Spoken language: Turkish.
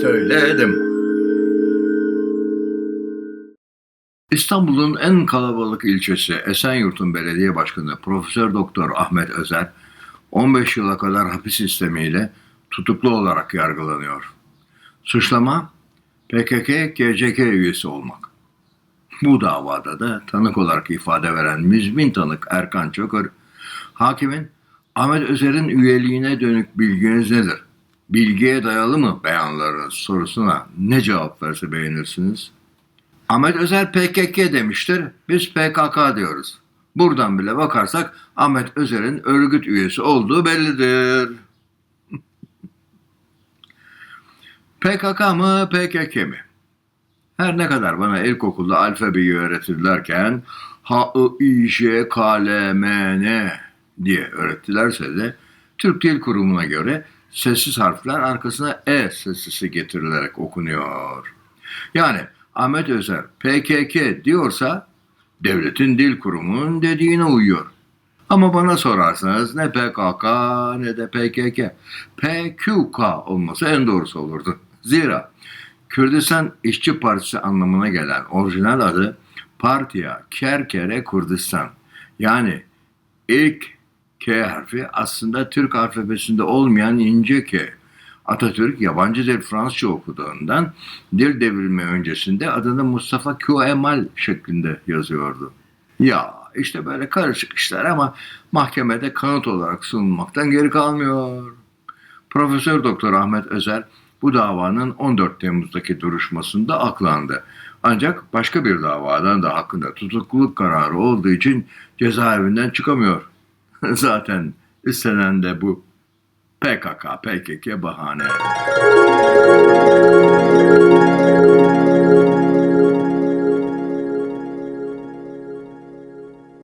söyledim. İstanbul'un en kalabalık ilçesi Esenyurt'un belediye başkanı Profesör Doktor Ahmet Özer 15 yıla kadar hapis sistemiyle tutuklu olarak yargılanıyor. Suçlama PKK GCK üyesi olmak. Bu davada da tanık olarak ifade veren müzmin tanık Erkan Çakır, hakimin Ahmet Özer'in üyeliğine dönük bilginiz nedir? Bilgiye dayalı mı beyanlarınız sorusuna ne cevap verse beğenirsiniz? Ahmet Özer PKK demiştir, biz PKK diyoruz. Buradan bile bakarsak Ahmet Özer'in örgüt üyesi olduğu bellidir. PKK mı PKK mi? Her ne kadar bana ilkokulda alfabeyi öğretirlerken H, I, J, K, L, M, N diye öğrettilerse de Türk Dil Kurumu'na göre sessiz harfler arkasına E sesi getirilerek okunuyor. Yani Ahmet Özer PKK diyorsa devletin dil kurumunun dediğine uyuyor. Ama bana sorarsanız ne PKK ne de PKK. PQK olması en doğrusu olurdu. Zira Kürdistan İşçi Partisi anlamına gelen orijinal adı Partiya Kerkere Kurdistan. Yani ilk K harfi aslında Türk alfabesinde olmayan ince K. Atatürk yabancı dil Fransızca okuduğundan dil devrimi öncesinde adını Mustafa Kemal şeklinde yazıyordu. Ya işte böyle karışık işler ama mahkemede kanıt olarak sunulmaktan geri kalmıyor. Profesör Doktor Ahmet Özer bu davanın 14 Temmuz'daki duruşmasında aklandı. Ancak başka bir davadan da hakkında tutukluluk kararı olduğu için cezaevinden çıkamıyor. Zaten istenen de bu. PKK, PKK bahane.